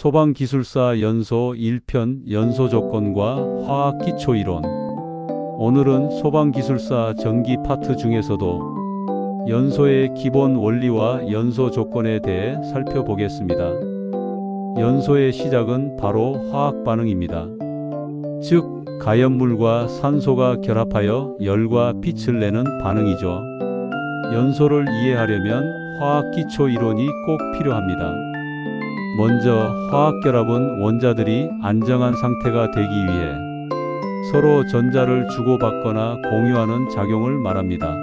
소방기술사 연소 1편 연소 조건과 화학 기초 이론. 오늘은 소방기술사 전기 파트 중에서도 연소의 기본 원리와 연소 조건에 대해 살펴보겠습니다. 연소의 시작은 바로 화학 반응입니다. 즉, 가연물과 산소가 결합하여 열과 빛을 내는 반응이죠. 연소를 이해하려면 화학 기초 이론이 꼭 필요합니다. 먼저 화학 결합은 원자들이 안정한 상태가 되기 위해 서로 전자를 주고받거나 공유하는 작용을 말합니다.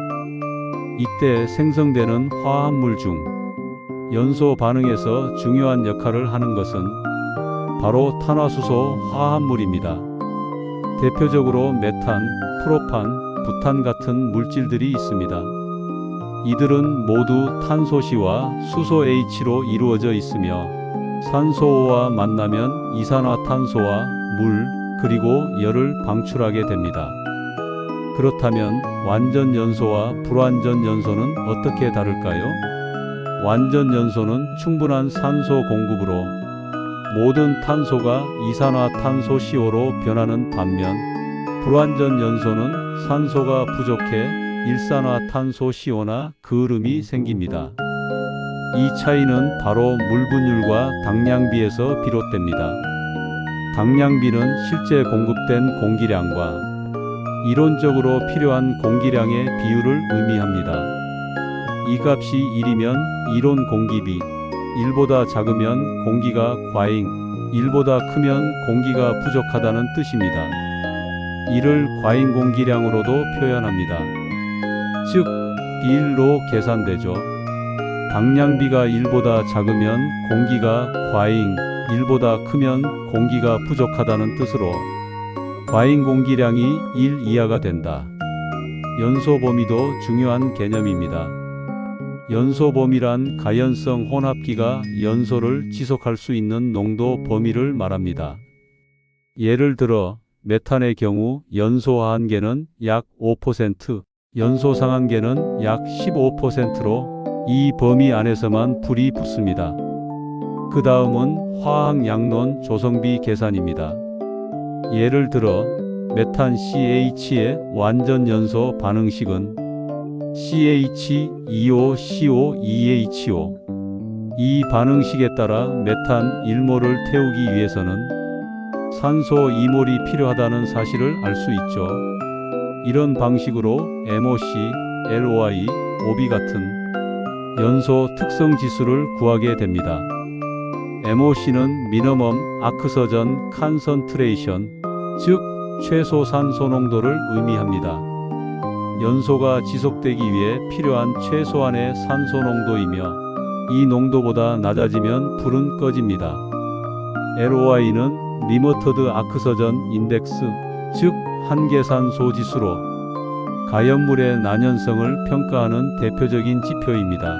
이때 생성되는 화합물 중 연소 반응에서 중요한 역할을 하는 것은 바로 탄화수소 화합물입니다. 대표적으로 메탄, 프로판, 부탄 같은 물질들이 있습니다. 이들은 모두 탄소시와 수소 H로 이루어져 있으며 산소와 만나면 이산화탄소와 물 그리고 열을 방출하게 됩니다. 그렇다면 완전 연소와 불완전 연소는 어떻게 다를까요? 완전 연소는 충분한 산소 공급으로 모든 탄소가 이산화탄소 CO로 변하는 반면 불완전 연소는 산소가 부족해 일산화탄소 CO나 그을음이 생깁니다. 이 차이는 바로 물 분율과 당량비에서 비롯됩니다. 당량비는 실제 공급된 공기량과 이론적으로 필요한 공기량의 비율을 의미합니다. 이 값이 1이면 이론 공기비, 1보다 작으면 공기가 과잉, 1보다 크면 공기가 부족하다는 뜻입니다. 이를 과잉 공기량으로도 표현합니다. 즉, 비일로 계산되죠. 당량비가 1보다 작으면 공기가 과잉, 1보다 크면 공기가 부족하다는 뜻으로 과잉 공기량이 1 이하가 된다. 연소 범위도 중요한 개념입니다. 연소 범위란 가연성 혼합기가 연소를 지속할 수 있는 농도 범위를 말합니다. 예를 들어 메탄의 경우 연소 하한계는 약 5%, 연소 상한계는 약 15%로 이 범위 안에서만 불이 붙습니다. 그 다음은 화학 양론 조성비 계산입니다. 예를 들어 메탄 CH의 완전 연소 반응식은 CH25CO2HO 이 반응식에 따라 메탄 1몰을 태우기 위해서는 산소 2몰이 필요하다는 사실을 알 수 있죠. 이런 방식으로 MOC, LOI, OB 같은 연소 특성 지수를 구하게 됩니다. MOC는 미니멈 아크서전 칸선트레이션, 즉 최소 산소 농도를 의미합니다. 연소가 지속되기 위해 필요한 최소한의 산소 농도이며 이 농도보다 낮아지면 불은 꺼집니다. LOI는 리모터드 아크서전 인덱스, 즉 한계산소 지수로 가연물의 난연성을 평가하는 대표적인 지표입니다.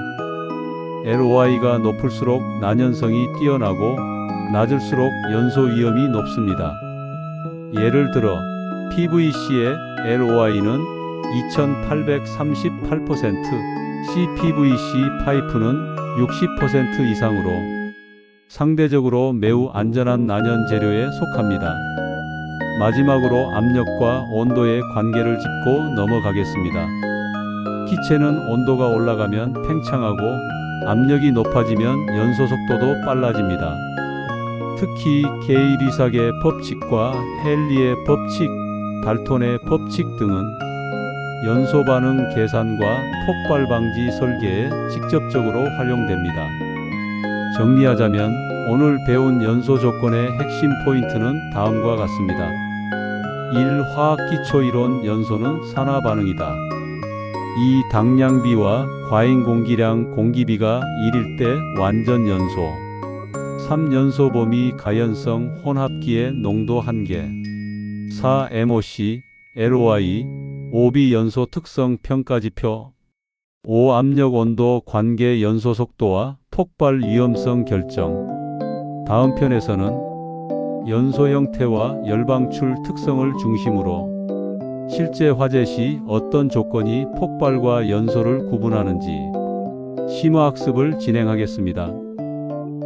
LOI가 높을수록 난연성이 뛰어나고 낮을수록 연소 위험이 높습니다. 예를 들어 PVC의 LOI는 2838%, CPVC 파이프는 60% 이상으로 상대적으로 매우 안전한 난연 재료에 속합니다. 마지막으로 압력과 온도의 관계를 짚고 넘어가겠습니다. 기체는 온도가 올라가면 팽창하고 압력이 높아지면 연소 속도도 빨라집니다. 특히 게이리삭의 법칙과 헨리의 법칙, 달톤의 법칙 등은 연소 반응 계산과 폭발 방지 설계에 직접적으로 활용됩니다. 정리하자면 오늘 배운 연소 조건의 핵심 포인트는 다음과 같습니다. 1. 화학 기초 이론 연소는 산화 반응이다. 2. 당량비와 과잉 공기량 공기비가 1일 때 완전 연소. 3. 연소 범위 가연성 혼합기의 농도 한계. 4. MOC, LOI, OB 연소 특성 평가지표. 5. 압력 온도 관계 연소 속도와 폭발 위험성 결정. 다음 편에서는 연소 형태와 열방출 특성을 중심으로 실제 화재 시 어떤 조건이 폭발과 연소를 구분하는지 심화학습을 진행하겠습니다.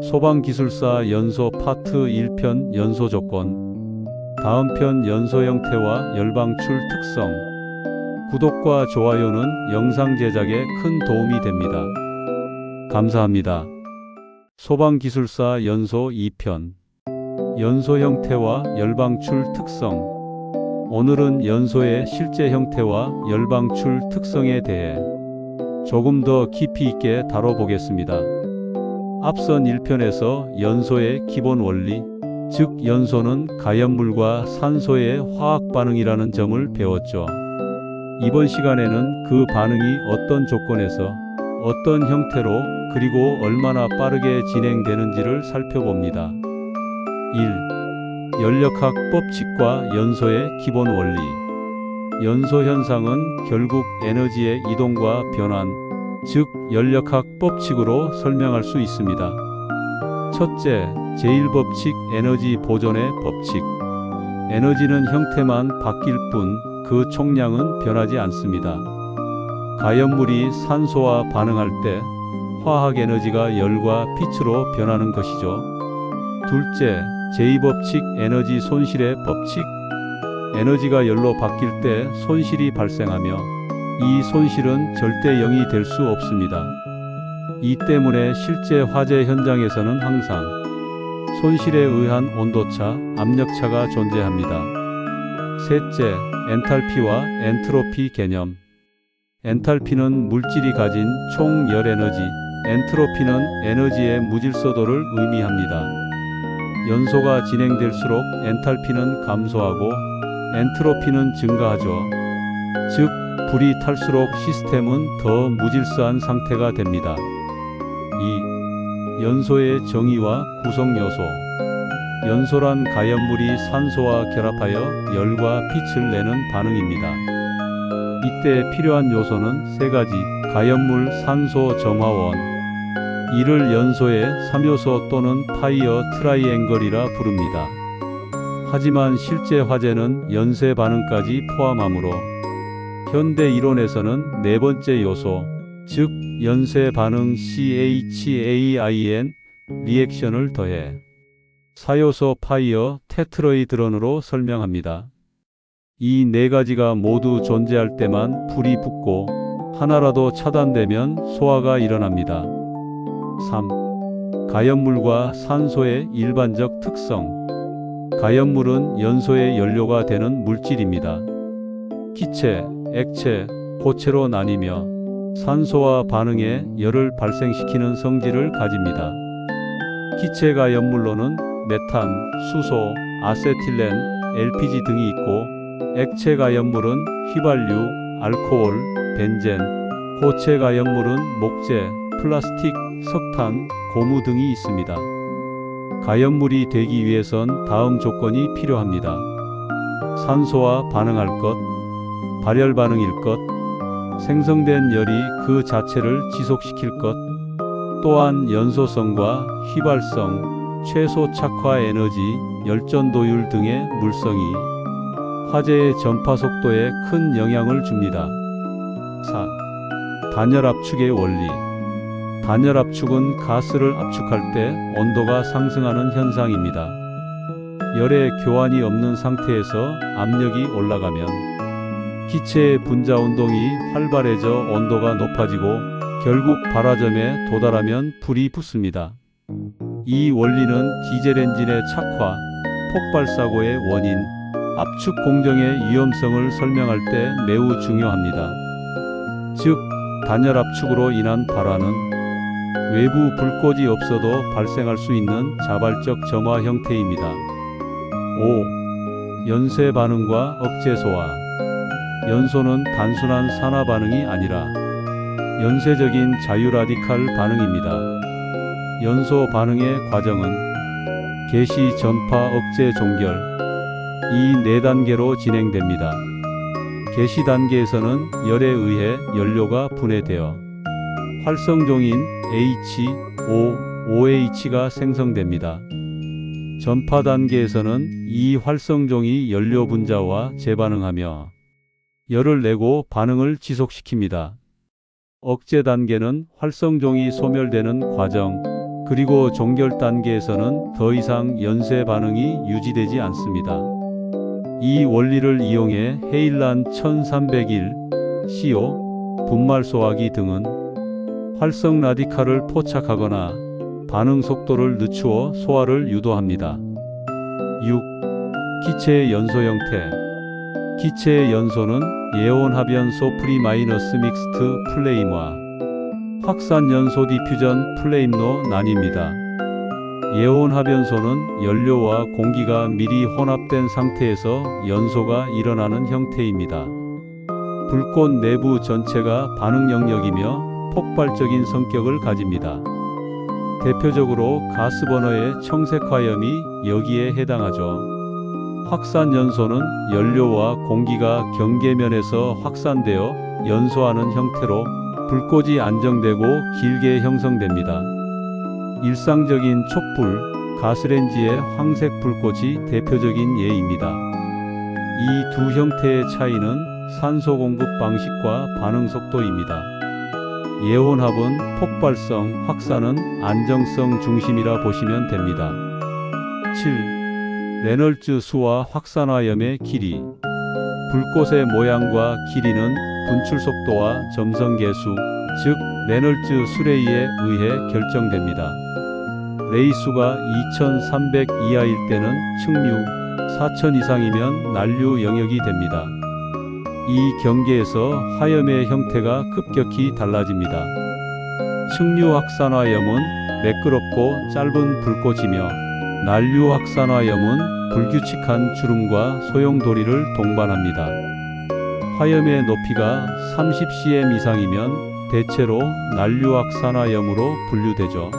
소방기술사 연소 파트 1편 연소 조건 다음 편 연소 형태와 열방출 특성 구독과 좋아요는 영상 제작에 큰 도움이 됩니다. 감사합니다. 소방기술사 연소 2편 연소 형태와 열방출 특성 오늘은 연소의 실제 형태와 열방출 특성에 대해 조금 더 깊이 있게 다뤄보겠습니다. 앞선 1편에서 연소의 기본 원리, 즉 연소는 가연물과 산소의 화학 반응이라는 점을 배웠죠. 이번 시간에는 그 반응이 어떤 조건에서 어떤 형태로 그리고 얼마나 빠르게 진행되는지를 살펴봅니다. 1. 연력학 법칙과 연소의 기본 원리. 연소 현상은 결국 에너지의 이동과 변환, 즉 연력학 법칙으로 설명할 수 있습니다. 첫째, 제1법칙 에너지 보존의 법칙. 에너지는 형태만 바뀔 뿐 그 총량은 변하지 않습니다. 가연물이 산소와 반응할 때 화학 에너지가 열과 빛으로 변하는 것이죠. 둘째, 제2법칙 에너지 손실의 법칙. 에너지가 열로 바뀔 때 손실이 발생하며 이 손실은 절대 0이 될 수 없습니다. 이 때문에 실제 화재 현장에서는 항상 손실에 의한 온도차, 압력차가 존재합니다. 셋째, 엔탈피와 엔트로피 개념. 엔탈피는 물질이 가진 총 열 에너지, 엔트로피는 에너지의 무질서도를 의미합니다. 연소가 진행될수록 엔탈피는 감소하고 엔트로피는 증가하죠. 즉, 불이 탈수록 시스템은 더 무질서한 상태가 됩니다. 2. 연소의 정의와 구성 요소. 연소란 가연물이 산소와 결합하여 열과 빛을 내는 반응입니다. 이때 필요한 요소는 세 가지, 가연물, 산소, 점화원. 이를 연소의 3요소 또는 파이어 트라이앵글이라 부릅니다. 하지만 실제 화재는 연쇄 반응까지 포함하므로 현대 이론에서는 네 번째 요소, 즉 연쇄 반응 CHAIN 리액션을 더해 사요소 파이어 테트로이드론으로 설명합니다. 이 네 가지가 모두 존재할 때만 불이 붙고 하나라도 차단되면 소화가 일어납니다. 3. 가연물과 산소의 일반적 특성. 가연물은 연소의 연료가 되는 물질입니다. 기체, 액체, 고체로 나뉘며 산소와 반응에 열을 발생시키는 성질을 가집니다. 기체 가연물로는 메탄, 수소, 아세틸렌, LPG 등이 있고 액체 가연물은 휘발유, 알코올, 벤젠, 고체 가연물은 목재, 플라스틱, 석탄, 고무 등이 있습니다. 가연물이 되기 위해선 다음 조건이 필요합니다. 산소와 반응할 것, 발열 반응일 것, 생성된 열이 그 자체를 지속시킬 것, 또한 연소성과 휘발성, 최소 착화 에너지, 열전도율 등의 물성이 화재의 전파 속도에 큰 영향을 줍니다. 4. 단열 압축의 원리. 단열 압축은 가스를 압축할 때 온도가 상승하는 현상입니다. 열의 교환이 없는 상태에서 압력이 올라가면 기체의 분자 운동이 활발해져 온도가 높아지고 결국 발화점에 도달하면 불이 붙습니다. 이 원리는 디젤 엔진의 착화, 폭발 사고의 원인, 압축 공정의 위험성을 설명할 때 매우 중요합니다. 즉, 단열 압축으로 인한 발화는 외부 불꽃이 없어도 발생할 수 있는 자발적 점화 형태입니다. 5. 연쇄 반응과 억제 소화. 연소는 단순한 산화 반응이 아니라 연쇄적인 자유라디칼 반응입니다. 연소 반응의 과정은 개시, 전파, 억제, 종결 이 네 단계로 진행됩니다. 개시 단계에서는 열에 의해 연료가 분해되어 활성종인 H, O, OH가 생성됩니다. 전파 단계에서는 이 활성종이 연료 분자와 재반응하며 열을 내고 반응을 지속시킵니다. 억제 단계는 활성종이 소멸되는 과정, 그리고 종결 단계에서는 더 이상 연쇄 반응이 유지되지 않습니다. 이 원리를 이용해 헤일란 1301, CO, 분말 소화기 등은 활성 라디칼을 포착하거나 반응 속도를 늦추어 소화를 유도합니다. 6. 기체의 연소 형태 기체의 연소는 예온 합연소 프리 마이너스 믹스트 플레임과 확산 연소 디퓨전 플레임로 나뉩니다. 예온 합연소는 연료와 공기가 미리 혼합된 상태에서 연소가 일어나는 형태입니다. 불꽃 내부 전체가 반응 영역이며 폭발적인 성격을 가집니다. 대표적으로 가스버너의 청색 화염이 여기에 해당하죠. 확산 연소는 연료와 공기가 경계면에서 확산되어 연소하는 형태로 불꽃이 안정되고 길게 형성됩니다. 일상적인 촛불, 가스렌지의 황색 불꽃이 대표적인 예입니다. 이 두 형태의 차이는 산소 공급 방식과 반응 속도입니다. 예온합은 폭발성, 확산은 안정성 중심이라 보시면 됩니다. 7. 레널즈 수와 확산화염의 길이 불꽃의 모양과 길이는 분출 속도와 점성 계수, 즉 레널즈 수레이에 의해 결정됩니다. 레이수가 2300 이하일 때는 측류, 4000 이상이면 난류 영역이 됩니다. 이 경계에서 화염의 형태가 급격히 달라집니다. 측류 확산화염은 매끄럽고 짧은 불꽃이며 난류 확산화염은 불규칙한 주름과 소용돌이를 동반합니다. 화염의 높이가 30cm 이상이면 대체로 난류 확산화염으로 분류되죠.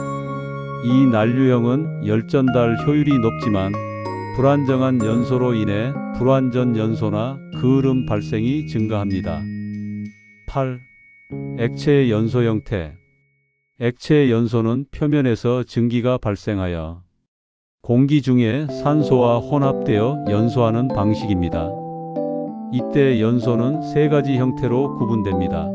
이 난류형은 열전달 효율이 높지만 불안정한 연소로 인해 불완전 연소나 그을음 발생이 증가합니다. 8. 액체의 연소 형태 액체의 연소는 표면에서 증기가 발생하여 공기 중에 산소와 혼합되어 연소하는 방식입니다. 이때 연소는 세 가지 형태로 구분됩니다.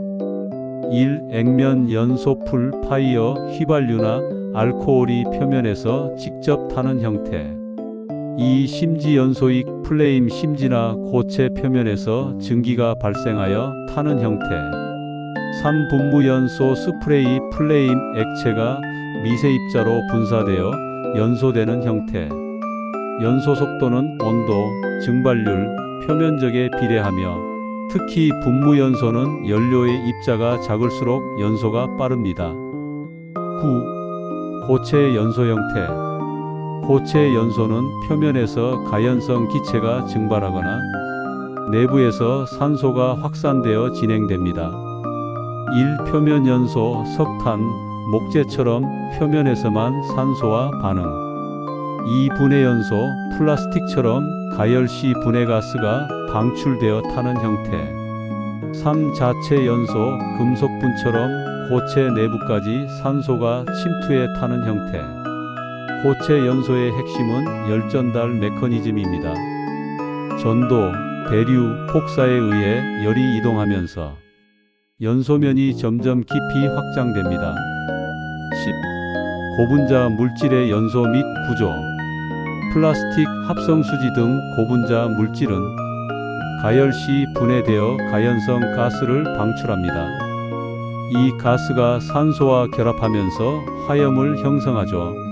1. 액면 연소풀 파이어 휘발유나 알코올이 표면에서 직접 타는 형태. 2. 심지 연소익 플레임 심지나 고체 표면에서 증기가 발생하여 타는 형태. 3. 분무 연소 스프레이 플레임 액체가 미세 입자로 분사되어 연소되는 형태. 연소 속도는 온도, 증발률, 표면적에 비례하며 특히 분무 연소는 연료의 입자가 작을수록 연소가 빠릅니다. 9. 고체 연소 형태. 고체 연소는 표면에서 가연성 기체가 증발하거나 내부에서 산소가 확산되어 진행됩니다. 1. 표면 연소 석탄, 목재처럼 표면에서만 산소와 반응. 2. 분해 연소 플라스틱처럼 가열 시 분해 가스가 방출되어 타는 형태. 3. 자체 연소 금속분처럼 고체 내부까지 산소가 침투해 타는 형태. 고체 연소의 핵심은 열전달 메커니즘입니다. 전도, 대류, 폭사에 의해 열이 이동하면서 연소면이 점점 깊이 확장됩니다. 10. 고분자 물질의 연소 및 구조 플라스틱, 합성수지 등 고분자 물질은 가열 시 분해되어 가연성 가스를 방출합니다. 이 가스가 산소와 결합하면서 화염을 형성하죠.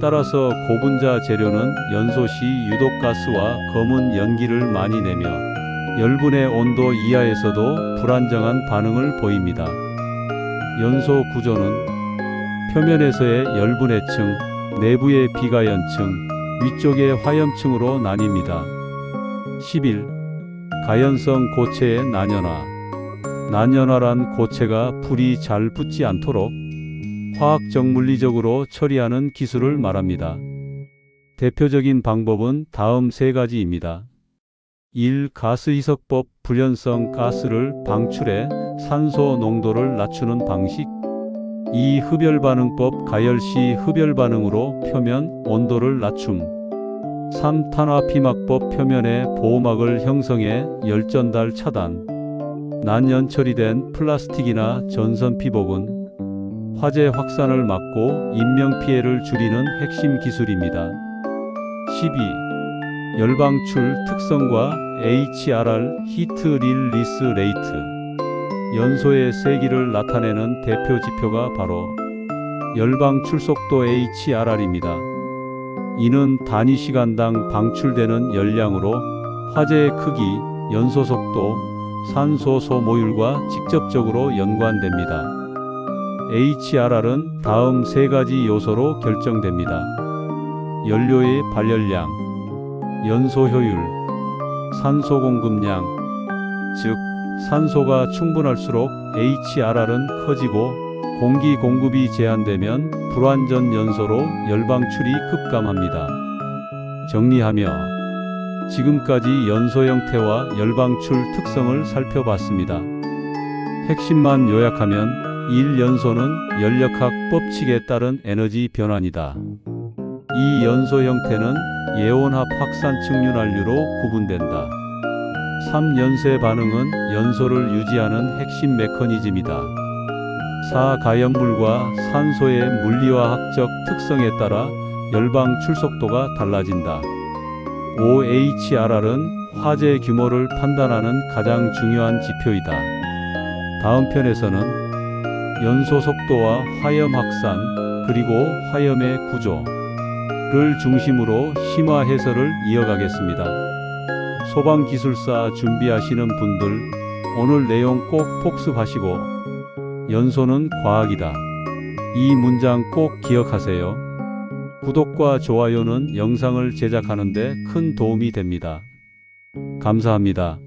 따라서 고분자 재료는 연소 시 유독 가스와 검은 연기를 많이 내며 열분의 온도 이하에서도 불안정한 반응을 보입니다. 연소 구조는 표면에서의 열분의 층, 내부의 비가연층, 위쪽의 화염층으로 나뉩니다. 11. 가연성 고체의 난연화. 난연화란 고체가 불이 잘 붙지 않도록 화학적 물리적으로 처리하는 기술을 말합니다. 대표적인 방법은 다음 세 가지입니다. 1. 가스 희석법 불연성 가스를 방출해 산소 농도를 낮추는 방식 2. 흡열 반응법 가열 시 흡열 반응으로 표면 온도를 낮춤 3. 탄화피막법 표면에 보호막을 형성해 열전달 차단 난연 처리된 플라스틱이나 전선 피복은 화재 확산을 막고 인명 피해를 줄이는 핵심 기술입니다. 12. 열방출 특성과 HRR 히트 릴리스 레이트 연소의 세기를 나타내는 대표 지표가 바로 열방 출 속도 HRR입니다. 이는 단위 시간당 방출되는 열량으로 화재의 크기, 연소 속도, 산소 소모율과 직접적으로 연관됩니다. HRR은 다음 세 가지 요소로 결정됩니다. 연료의 발열량, 연소 효율, 산소 공급량, 즉 산소가 충분할수록 HRR은 커지고 공기 공급이 제한되면 불완전 연소로 열방출이 급감합니다. 정리하며 지금까지 연소 형태와 열방출 특성을 살펴봤습니다. 핵심만 요약하면 1연소는 연력학 법칙에 따른 에너지 변환이다. 이 연소 형태는 예온합 확산 측륜한류로 구분된다. 3연쇄 반응은 연소를 유지하는 핵심 메커니즘이다. 4. 가연물과 산소의 물리화학적 특성에 따라 열방 출속도가 달라진다. 5. HRR은 화재 규모를 판단하는 가장 중요한 지표이다. 다음 편에서는 연소 속도와 화염 확산, 그리고 화염의 구조를 중심으로 심화 해설을 이어가겠습니다. 소방 기술사 준비하시는 분들, 오늘 내용 꼭 복습하시고, 연소는 과학이다. 이 문장 꼭 기억하세요. 구독과 좋아요는 영상을 제작하는데 큰 도움이 됩니다. 감사합니다.